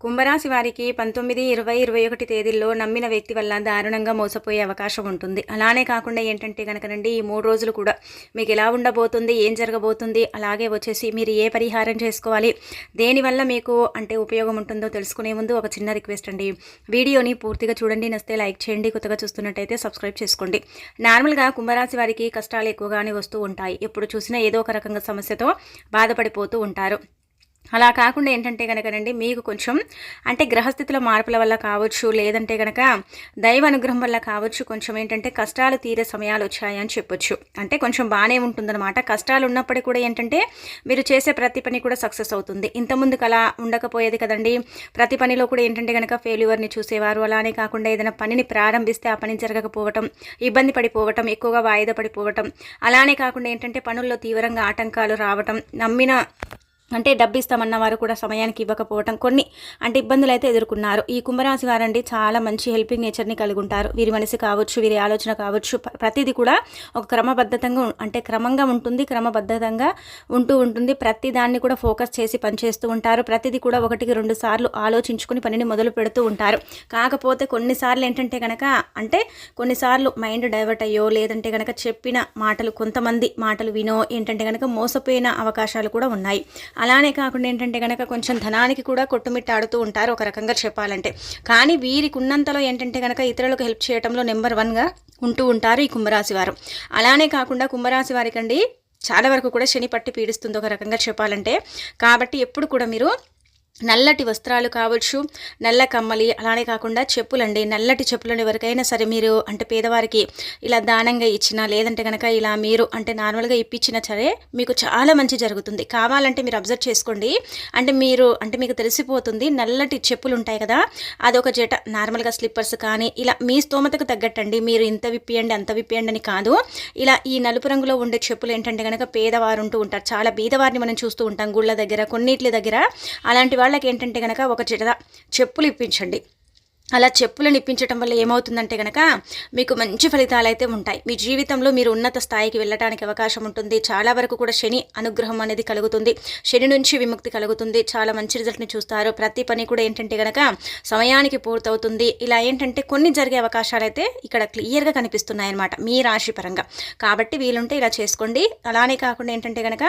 కుంభరాశి వారికి పంతొమ్మిది ఇరవై ఇరవై ఒకటి తేదీల్లో నమ్మిన వ్యక్తి వల్ల దారుణంగా మోసపోయే అవకాశం ఉంటుంది. అలానే కాకుండా ఏంటంటే కనుకనండి ఈ మూడు రోజులు కూడా మీకు ఎలా ఉండబోతుంది ఏం జరగబోతుంది అలాగే వచ్చేసి మీరు ఏ పరిహారం చేసుకోవాలి దేనివల్ల మీకు అంటే ఉపయోగం ఉంటుందో తెలుసుకునే ముందు ఒక చిన్న రిక్వెస్ట్ అండి. వీడియోని పూర్తిగా చూడండి నస్తే లైక్ చేయండి కొత్తగా చూస్తున్నట్టయితే సబ్స్క్రైబ్ చేసుకోండి. నార్మల్గా కుంభరాశి వారికి కష్టాలు ఎక్కువగానే వస్తూ ఉంటాయి. ఎప్పుడు చూసినా ఏదో ఒక రకంగా సమస్యతో బాధపడిపోతూ ఉంటారు. అలా కాకుండా ఏంటంటే కనుకనండి మీకు కొంచెం అంటే గ్రహస్థితుల మార్పుల వల్ల కావచ్చు లేదంటే కనుక దైవ అనుగ్రహం వల్ల కావచ్చు కొంచెం ఏంటంటే కష్టాలు తీరే సమయాలు వచ్చాయని చెప్పొచ్చు. అంటే కొంచెం బాగానే ఉంటుందన్నమాట. కష్టాలు ఉన్నప్పటికీ కూడా ఏంటంటే మీరు చేసే ప్రతి పని కూడా సక్సెస్ అవుతుంది. ఇంతకుముందుకు అలా ఉండకపోయేది కదండి. ప్రతి పనిలో కూడా ఏంటంటే కనుక ఫెయిల్యూర్ని చూసేవారు. అలానే కాకుండా ఏదైనా పనిని ప్రారంభిస్తే ఆ పని జరగకపోవటం ఇబ్బంది పడిపోవటం ఎక్కువగా వాయిదా పడిపోవటం అలానే కాకుండా ఏంటంటే పనుల్లో తీవ్రంగా ఆటంకాలు రావటం నమ్మిన అంటే డబ్బు ఇస్తామన్న వారు కూడా సమయానికి ఇవ్వకపోవటం కొన్ని అంటే ఇబ్బందులు అయితే ఎదుర్కొన్నారు. ఈ కుంభరాశి వారండి చాలా మంచి హెల్పింగ్ నేచర్ని కలిగి ఉంటారు వీరి మనసు కావచ్చు వీరి ఆలోచన కావచ్చు ప్రతిదీ కూడా ఒక క్రమబద్ధతంగా అంటే క్రమంగా ఉంటుంది క్రమబద్ధతంగా ఉంటూ ఉంటుంది. ప్రతి దాన్ని కూడా ఫోకస్ చేసి పనిచేస్తూ ఉంటారు. ప్రతిదీ కూడా ఒకటికి రెండు సార్లు ఆలోచించుకుని పనిని మొదలు పెడుతూ ఉంటారు. కాకపోతే కొన్నిసార్లు ఏంటంటే కనుక అంటే కొన్నిసార్లు మైండ్ డైవర్ట్ అయ్యో లేదంటే కనుక చెప్పిన మాటలు కొంతమంది మాటలు వినో ఏంటంటే కనుక మోసపోయిన అవకాశాలు కూడా ఉన్నాయి. అలానే కాకుండా ఏంటంటే కనుక కొంచెం ధనానికి కూడా కొట్టుమిట్టాడుతూ ఉంటారు ఒక రకంగా చెప్పాలంటే. కానీ వీరికి ఉన్నంతలో ఏంటంటే కనుక ఇతరులకు హెల్ప్ చేయడంలో నెంబర్ వన్గా ఉంటూ ఉంటారు ఈ కుంభరాశి వారు. అలానే కాకుండా కుంభరాశి వారికండి చాలా వరకు కూడా శని పట్టి పీడిస్తుంది ఒక రకంగా చెప్పాలంటే. కాబట్టి ఎప్పుడు కూడా మీరు నల్లటి వస్త్రాలు కావచ్చు నల్ల కమ్మలి అలానే కాకుండా చెప్పులండి. నల్లటి చెప్పులను ఎవరికైనా సరే మీరు అంటే పేదవారికి ఇలా దానంగా ఇచ్చినా లేదంటే కనుక ఇలా మీరు అంటే నార్మల్గా ఇప్పించినా సరే మీకు చాలా మంచి జరుగుతుంది. కావాలంటే మీరు అబ్జర్వ్ చేసుకోండి. అంటే మీరు అంటే మీకు తెలిసిపోతుంది నల్లటి చెప్పులు ఉంటాయి కదా అదొక జట. నార్మల్గా స్లిప్పర్స్ కానీ ఇలా మీ స్తోమతకు తగ్గట్టండి. మీరు ఇంత విప్పియండి అంత విప్పియండి అని కాదు. ఇలా ఈ నలుపు రంగులో ఉండే చెప్పులు ఏంటంటే కనుక పేదవారు ఉంటూ ఉంటారు. చాలా బీదవారిని మనం చూస్తూ ఉంటాం గుళ్ళ దగ్గర కొన్నిట్ల దగ్గర. అలాంటి వాళ్ళకి ఏంటంటే కనుక ఒక జత చెప్పులు ఇప్పించండి అలా చెప్పులను ఇప్పించడం వల్ల ఏమవుతుందంటే కనుక మీకు మంచి ఫలితాలు అయితే ఉంటాయి. మీ జీవితంలో మీరు ఉన్నత స్థాయికి వెళ్ళడానికి అవకాశం ఉంటుంది. చాలా వరకు కూడా శని అనుగ్రహం అనేది కలుగుతుంది. శని నుంచి విముక్తి కలుగుతుంది. చాలా మంచి రిజల్ట్ని చూస్తారు. ప్రతి పని కూడా ఏంటంటే కనుక సమయానికి పూర్తవుతుంది. ఇలా ఏంటంటే కొన్ని జరిగే అవకాశాలు అయితే ఇక్కడ క్లియర్గా కనిపిస్తున్నాయన్నమాట మీ రాశి పరంగా. కాబట్టి వీలుంటే ఇలా చేసుకోండి. అలానే కాకుండా ఏంటంటే కనుక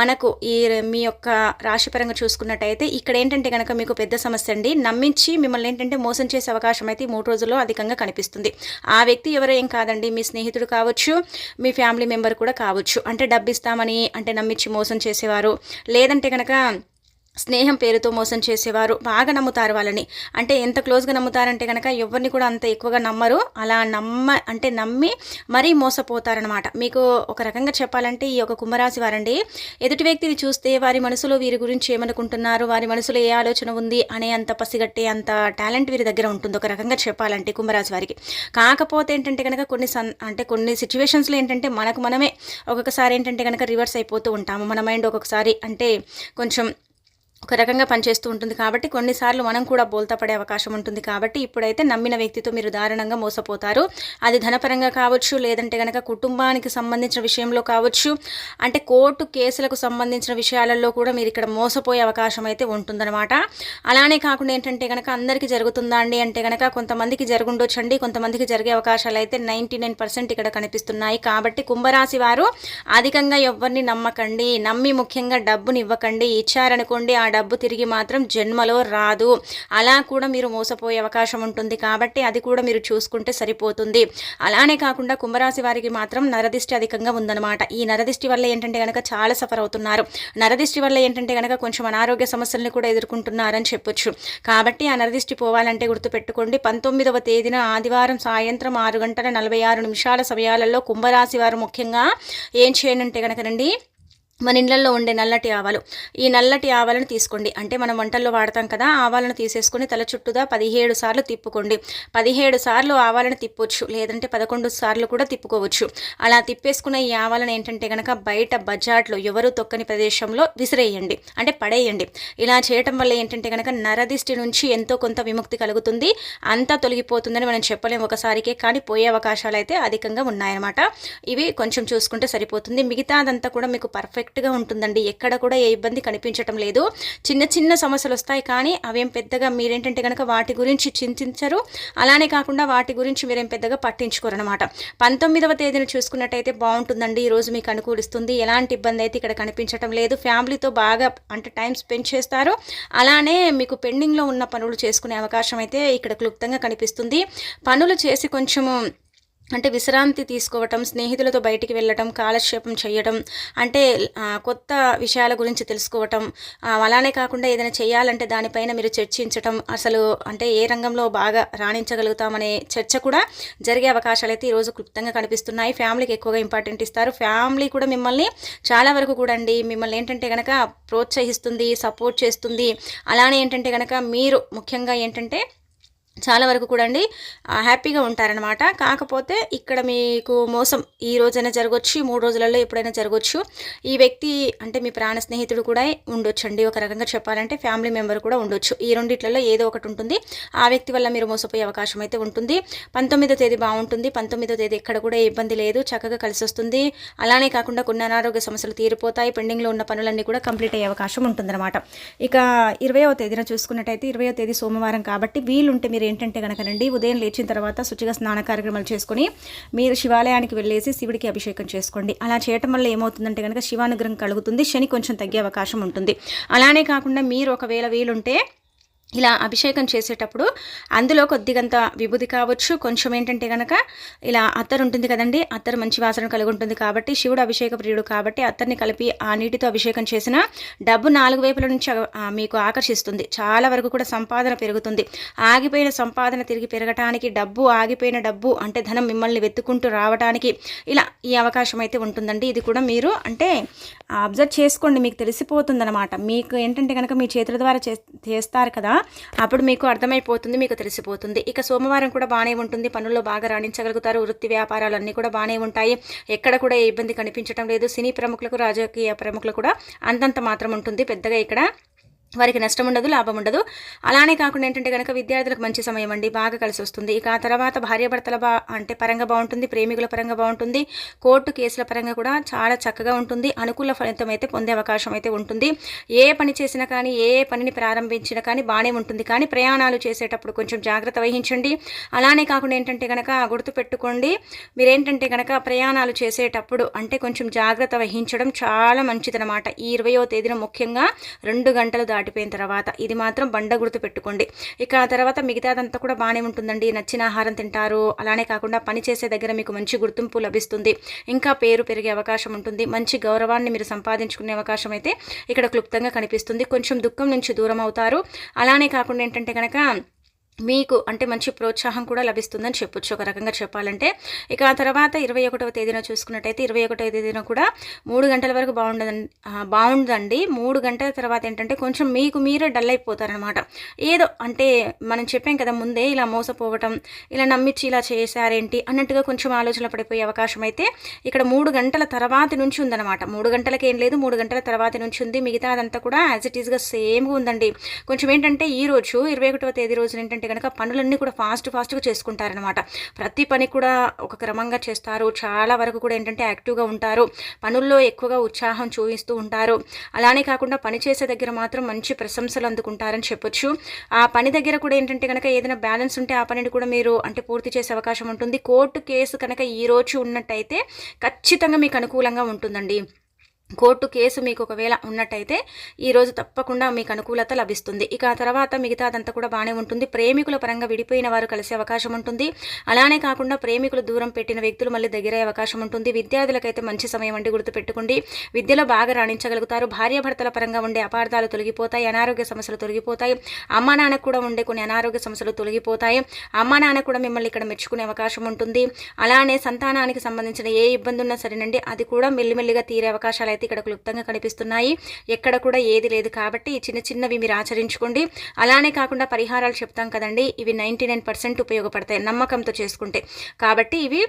మనకు ఈ మీ యొక్క రాశి పరంగా చూసుకున్నట్టయితే ఇక్కడ ఏంటంటే కనుక మీకు పెద్ద సమస్య అండి. నమ్మించి మిమ్మల్ని ఏంటంటే మోసం చేసే అవకాశం అయితే మూడు రోజుల్లో అధికంగా కనిపిస్తుంది. ఆ వ్యక్తి ఎవరో ఏం కాదండి మీ స్నేహితుడు కావచ్చు మీ ఫ్యామిలీ మెంబర్ కూడా కావచ్చు. అంటే డబ్బు ఇస్తామని అంటే నమ్మించి మోసం చేసేవారు. లేదంటే కనుక స్నేహం పేరుతో మోసం చేసేవారు. బాగా నమ్ముతారు వాళ్ళని. అంటే ఎంత క్లోజ్గా నమ్ముతారంటే కనుక ఎవరిని కూడా అంత ఎక్కువగా నమ్మరు. అలా నమ్మ అంటే నమ్మి మరీ మోసపోతారనమాట మీకు ఒక రకంగా చెప్పాలంటే ఈ యొక్క కుంభరాశి వారండి ఎదుటి వ్యక్తిని చూస్తే వారి మనసులో వీరి గురించి ఏమనుకుంటున్నారు వారి మనసులో ఏ ఆలోచన ఉంది అనే అంత పసిగట్టే అంత టాలెంట్ వీరి దగ్గర ఉంటుంది. ఒక రకంగా చెప్పాలంటే కుంభరాశి వారికి. కాకపోతే ఏంటంటే కనుక కొన్ని సన్ అంటే కొన్ని సిచ్యువేషన్స్లో ఏంటంటే మనకు మనమే ఒక్కొక్కసారి ఏంటంటే కనుక రివర్స్ అయిపోతూ ఉంటాము. మన మైండ్ ఒక్కొక్కసారి అంటే కొంచెం ఒక రకంగా పనిచేస్తూ ఉంటుంది కాబట్టి కొన్నిసార్లు మనం కూడా బోల్తా పడే అవకాశం ఉంటుంది కాబట్టి ఇప్పుడైతే నమ్మిన వ్యక్తితో మీరు దారుణంగా మోసపోతారు. అది ధనపరంగా కావచ్చు లేదంటే కనుక కుటుంబానికి సంబంధించిన విషయంలో కావచ్చు అంటే కోర్టు కేసులకు సంబంధించిన విషయాలలో కూడా మీరు ఇక్కడ మోసపోయే అవకాశం అయితే ఉంటుందన్నమాట. అలానే కాకుండా ఏంటంటే కనుక అందరికీ జరుగుతుందా అండి అంటే కనుక కొంతమందికి జరుగుండొచ్చండి కొంతమందికి జరిగే అవకాశాలు అయితే నైంటీ నైన్ పర్సెంట్ ఇక్కడ కనిపిస్తున్నాయి. కాబట్టి కుంభరాశి వారు అధికంగా ఎవరిని నమ్మకండి నమ్మి ముఖ్యంగా డబ్బుని ఇవ్వకండి ఇచ్చారనుకోండి ఆ డబ్బు తిరిగి మాత్రం జన్మలో రాదు. అలా కూడా మీరు మోసపోయే అవకాశం ఉంటుంది కాబట్టి అది కూడా మీరు చూసుకుంటే సరిపోతుంది. అలానే కాకుండా కుంభరాశి వారికి మాత్రం నరదిష్టి అధికంగా ఉందన్నమాట. ఈ నరదిష్టి వల్ల ఏంటంటే కనుక చాలా సఫర్ అవుతున్నారు. నరదిష్టి వల్ల ఏంటంటే కనుక కొంచెం అనారోగ్య సమస్యలను కూడా ఎదుర్కొంటున్నారని చెప్పొచ్చు. కాబట్టి ఆ నరదిష్టి పోవాలంటే గుర్తుపెట్టుకోండి. పంతొమ్మిదవ తేదీన ఆదివారం సాయంత్రం ఆరు గంటల నలభై ఆరు నిమిషాల సమయాలలో కుంభరాశి వారు ముఖ్యంగా ఏం చేయనంటే కనుకనండి మన ఇళ్ళల్లో ఉండే నల్లటి ఆవాలు. ఈ నల్లటి ఆవాలను తీసుకోండి. అంటే మనం వంటల్లో వాడతాం కదా ఆవాలను తీసేసుకొని తల చుట్టూదా పదిహేడు సార్లు తిప్పుకోండి. పదిహేడు సార్లు ఆవాలను తిప్పొచ్చు లేదంటే పదకొండు సార్లు కూడా తిప్పుకోవచ్చు. అలా తిప్పేసుకున్న ఈ ఆవాలను ఏంటంటే కనుక బయట బజార్లో ఎవరు తొక్కని ప్రదేశంలో విసిరేయండి. అంటే పడేయండి. ఇలా చేయటం వల్ల ఏంటంటే కనుక నరదిష్టి నుంచి ఎంతో కొంత విముక్తి కలుగుతుంది. అంతా తొలగిపోతుందని మనం చెప్పలేము ఒకసారికే కానీ పోయే అవకాశాలు అయితే అధికంగా ఉన్నాయన్నమాట. ఇవి కొంచెం చూసుకుంటే సరిపోతుంది. మిగతాదంతా కూడా మీకు పర్ఫెక్ట్ కరెక్ట్గా ఉంటుందండి. ఎక్కడ కూడా ఏ ఇబ్బంది కనిపించటం లేదు. చిన్న చిన్న సమస్యలు వస్తాయి కానీ అవేం పెద్దగా మీరేంటంటే కనుక వాటి గురించి చింతించరు. అలానే కాకుండా వాటి గురించి మీరేం పెద్దగా పట్టించుకోరు అనమాట పంతొమ్మిదవ తేదీని చూసుకున్నట్టయితే బాగుంటుందండి. ఈరోజు మీకు అనుకూలిస్తుంది. ఎలాంటి ఇబ్బంది అయితే ఇక్కడ కనిపించటం లేదు. ఫ్యామిలీతో బాగా అంటే టైం స్పెండ్ చేస్తారు. అలానే మీకు పెండింగ్లో ఉన్న పనులు చేసుకునే అవకాశం అయితే ఇక్కడ క్లుప్తంగా కనిపిస్తుంది. పనులు చేసి కొంచెము అంటే విశ్రాంతి తీసుకోవటం స్నేహితులతో బయటికి వెళ్ళటం కాలక్షేపం చేయడం అంటే కొత్త విషయాల గురించి తెలుసుకోవటం అలానే కాకుండా ఏదైనా చేయాలంటే దానిపైన మీరు చర్చించటం అసలు అంటే ఏ రంగంలో బాగా రాణించగలుగుతామనే చర్చ కూడా జరిగే అవకాశాలు అయితే ఈరోజు క్లుప్తంగా కనిపిస్తున్నాయి. ఫ్యామిలీకి ఎక్కువగా ఇంపార్టెంట్ ఇస్తారు. ఫ్యామిలీ కూడా మిమ్మల్ని చాలా వరకు కూడా అండి మిమ్మల్ని ఏంటంటే కనుక ప్రోత్సహిస్తుంది సపోర్ట్ చేస్తుంది. అలానే ఏంటంటే కనుక మీరు ముఖ్యంగా ఏంటంటే చాలా వరకు కూడా అండి హ్యాపీగా ఉంటారనమాట కాకపోతే ఇక్కడ మీకు మోసం ఈ రోజైనా జరగవచ్చు మూడు రోజులలో ఎప్పుడైనా జరగవచ్చు ఈ వ్యక్తి అంటే మీ ప్రాణ స్నేహితుడు కూడా ఉండొచ్చు అండి ఒక రకంగా చెప్పాలంటే ఫ్యామిలీ మెంబర్ కూడా ఉండొచ్చు. ఈ రెండిట్లలో ఏదో ఒకటి ఉంటుంది. ఆ వ్యక్తి వల్ల మీరు మోసపోయే అవకాశం అయితే ఉంటుంది. పంతొమ్మిదో తేదీ బాగుంటుంది. పంతొమ్మిదో తేదీ ఎక్కడ కూడా ఇబ్బంది లేదు. చక్కగా కలిసి వస్తుంది. అలానే కాకుండా కొన్ని అనారోగ్య సమస్యలు తీరిపోతాయి. పెండింగ్లో ఉన్న పనులన్నీ కూడా కంప్లీట్ అయ్యే అవకాశం ఉంటుందన్నమాట. ఇక ఇరవయో తేదీన చూసుకున్నట్టయితే ఇరవయో తేదీ సోమవారం కాబట్టి వీలుంటే మీరు ఏంటంటే కనుకనండి ఉదయం లేచిన తర్వాత శుచిగా స్నాన కార్యక్రమాలు చేసుకొని మీరు శివాలయానికి వెళ్ళేసి శివుడికి అభిషేకం చేసుకోండి. అలా చేయటం వల్ల ఏమవుతుందంటే కనుక శివానుగ్రహం కలుగుతుంది శని కొంచెం తగ్గే అవకాశం ఉంటుంది. అలానే కాకుండా మీరు ఒకవేళ వీలుంటే ఇలా అభిషేకం చేసేటప్పుడు అందులో కొద్దిగంత విభూది కావచ్చు. కొంచెం ఏంటంటే కనుక ఇలా అత్తరు ఉంటుంది కదండి అత్తరు మంచి వాసన కలిగి ఉంటుంది కాబట్టి శివుడు అభిషేక ప్రియుడు కాబట్టి అత్తర్ని కలిపి ఆ నీటితో అభిషేకం చేసిన డబ్బు నాలుగు వైపుల నుంచి మీకు ఆకర్షిస్తుంది. చాలా వరకు కూడా సంపాదన పెరుగుతుంది. ఆగిపోయిన సంపాదన తిరిగి పెరగటానికి డబ్బు ఆగిపోయిన డబ్బు అంటే ధనం మిమ్మల్ని వెతుకుంటూ రావడానికి ఇలా ఈ అవకాశం అయితే ఉంటుందండి. ఇది కూడా మీరు అంటే అబ్జర్వ్ చేసుకోండి. మీకు తెలిసిపోతుందనమాట మీకు ఏంటంటే కనుక మీ చేతుల ద్వారా చేస్తారు కదా అప్పుడు మీకు అర్థమైపోతుంది మీకు తెలిసిపోతుంది. ఇక సోమవారం కూడా బాగానే ఉంటుంది. పనుల్లో బాగా రాణించగలుగుతారు. వృత్తి వ్యాపారాలు అన్నీ కూడా బాగానే ఉంటాయి. ఎక్కడ కూడా ఇబ్బంది కనిపించడం లేదు. సినీ ప్రముఖులకు రాజకీయ ప్రముఖులు కూడా అంతంత మాత్రం ఉంటుంది. పెద్దగా ఇక్కడ వారికి నష్టం ఉండదు లాభం ఉండదు. అలానే కాకుండా ఏంటంటే కనుక విద్యార్థులకు మంచి సమయం అండి బాగా కలిసి వస్తుంది. ఇక ఆ తర్వాత భార్యాభర్తల బా అంటే పరంగా బాగుంటుంది ప్రేమికుల పరంగా బాగుంటుంది కోర్టు కేసుల పరంగా కూడా చాలా చక్కగా ఉంటుంది అనుకూల ఫలితం అయితే పొందే అవకాశం అయితే ఉంటుంది. ఏ పని చేసినా కానీ ఏ పనిని ప్రారంభించినా కానీ బాగానే ఉంటుంది. కానీ ప్రయాణాలు చేసేటప్పుడు కొంచెం జాగ్రత్త వహించండి. అలానే కాకుండా ఏంటంటే కనుక గుర్తుపెట్టుకోండి మీరేంటంటే కనుక ప్రయాణాలు చేసేటప్పుడు అంటే కొంచెం జాగ్రత్త వహించడం చాలా మంచిదనమాట ఈ ఇరవయో తేదీన ముఖ్యంగా రెండు గంటలు దాటి దాటిపోయిన తర్వాత ఇది మాత్రం బండ గుర్తు పెట్టుకోండి. ఇక ఆ తర్వాత మిగతాదంతా కూడా బాగానే ఉంటుందండి. నచ్చిన ఆహారం తింటారు. అలానే కాకుండా పని చేసే దగ్గర మీకు మంచి గుర్తింపు లభిస్తుంది. ఇంకా పేరు పెరిగే అవకాశం ఉంటుంది. మంచి గౌరవాన్ని మీరు సంపాదించుకునే అవకాశం అయితే ఇక్కడ క్లుప్తంగా కనిపిస్తుంది. కొంచెం దుఃఖం నుంచి దూరం అవుతారు. అలానే కాకుండా ఏంటంటే కనుక మీకు అంటే మంచి ప్రోత్సాహం కూడా లభిస్తుందని చెప్పొచ్చు. ఒక రకంగా చెప్పాలంటే ఇక ఆ తర్వాత ఇరవై ఒకటవ తేదీన చూసుకున్నట్టయితే ఇరవై ఒకటవ తేదీన కూడా మూడు గంటల వరకు బాగుండదండి బాగుండదండి. మూడు గంటల తర్వాత ఏంటంటే కొంచెం మీకు మీరే డల్ అయిపోతారనమాట ఏదో అంటే మనం చెప్పాం కదా ముందే ఇలా మోసపోవటం ఇలా నమ్మించి ఇలా చేశారేంటి అన్నట్టుగా కొంచెం ఆలోచన పడిపోయే అవకాశం అయితే ఇక్కడ మూడు గంటల తర్వాత నుంచి ఉందన్నమాట. మూడు గంటలకి ఏం లేదు మూడు గంటల తర్వాత నుంచి ఉంది. మిగతా అదంతా కూడా యాజ్ ఇట్ ఈస్గా సేమ్గా ఉందండి. కొంచెం ఏంటంటే ఈ రోజు ఇరవై ఒకటవ తేదీ రోజున ఏంటంటే కనుక పనులన్నీ కూడా ఫాస్ట్ ఫాస్ట్గా చేసుకుంటారనమాట ప్రతి పని కూడా ఒక క్రమంగా చేస్తారు. చాలా వరకు కూడా ఏంటంటే యాక్టివ్గా ఉంటారు. పనుల్లో ఎక్కువగా ఉత్సాహం చూపిస్తూ ఉంటారు. అలానే కాకుండా పని చేసే దగ్గర మాత్రం మంచి ప్రశంసలు అందుకుంటారని చెప్పొచ్చు. ఆ పని దగ్గర కూడా ఏంటంటే కనుక ఏదైనా బ్యాలెన్స్ ఉంటే ఆ పనిని కూడా మీరు అంటే పూర్తి చేసే అవకాశం ఉంటుంది. కోర్టు కేసు కనుక ఈ రోజు ఉన్నట్టయితే ఖచ్చితంగా మీకు అనుకూలంగా ఉంటుందండి. కోర్టు కేసు మీకు ఒకవేళ ఉన్నట్టయితే ఈరోజు తప్పకుండా మీకు అనుకూలత లభిస్తుంది. ఇక ఆ తర్వాత మిగతాదంతా కూడా బాగానే ఉంటుంది. ప్రేమికుల పరంగా విడిపోయిన వారు కలిసే అవకాశం ఉంటుంది. అలానే కాకుండా ప్రేమికులు దూరం పెట్టిన వ్యక్తులు మళ్ళీ దగ్గరయ్యే అవకాశం ఉంటుంది. విద్యార్థులకైతే మంచి సమయం అండి గుర్తుపెట్టుకోండి. విద్యలో బాగా రాణించగలుగుతారు. భార్యాభర్తల పరంగా ఉండే అపార్థాలు తొలగిపోతాయి. అనారోగ్య సమస్యలు తొలగిపోతాయి. అమ్మ నాన్నకు కూడా ఉండే కొన్ని అనారోగ్య సమస్యలు తొలగిపోతాయి. అమ్మ నాన్న కూడా మిమ్మల్ని ఇక్కడ మెచ్చుకునే అవకాశం ఉంటుంది. అలానే సంతానానికి సంబంధించిన ఏ ఇబ్బంది ఉన్నా సరేనండి అది కూడా మెల్లిమెల్లిగా తీరే అవకాశాలు అయితే ఇక్కడ క్లుప్తంగా కనిపిస్తున్నాయి. ఎక్కడ కూడా ఏది లేదు కాబట్టి చిన్న చిన్నవి మీరు ఆచరించుకోండి. అలానే కాకుండా పరిహారాలు చెప్తాం కదండి. ఇవి నైంటీ ఉపయోగపడతాయి నమ్మకంతో చేసుకుంటే. కాబట్టి ఇవి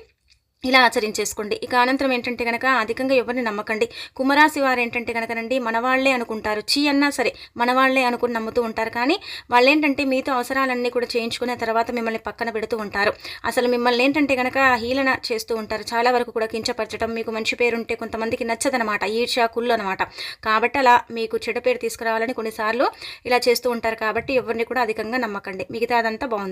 ఇలా ఆచరించేసుకోండి. ఇక అనంతరం ఏంటంటే కనుక అధికంగా ఎవరిని నమ్మకండి. కుమరాశి వారు ఏంటంటే కనుకనండి మనవాళ్ళే అనుకుంటారు. చీ అన్నా సరే మనవాళ్ళే అనుకుని నమ్ముతూ ఉంటారు. కానీ వాళ్ళు ఏంటంటే మీతో అవసరాలన్నీ కూడా చేయించుకున్న తర్వాత మిమ్మల్ని పక్కన పెడుతూ ఉంటారు. అసలు మిమ్మల్ని ఏంటంటే కనుక హీలన చేస్తూ ఉంటారు. చాలా వరకు కూడా కించపరచడం మీకు మంచి పేరు ఉంటే కొంతమందికి నచ్చదనమాట. ఈర్ష్యా కుళ్ళు అనమాట కాబట్టి అలా మీకు చెడు పేరు తీసుకురావాలని కొన్నిసార్లు ఇలా చేస్తూ ఉంటారు. కాబట్టి ఎవరిని కూడా అధికంగా నమ్మకండి. మిగతా అదంతా బాగుంది.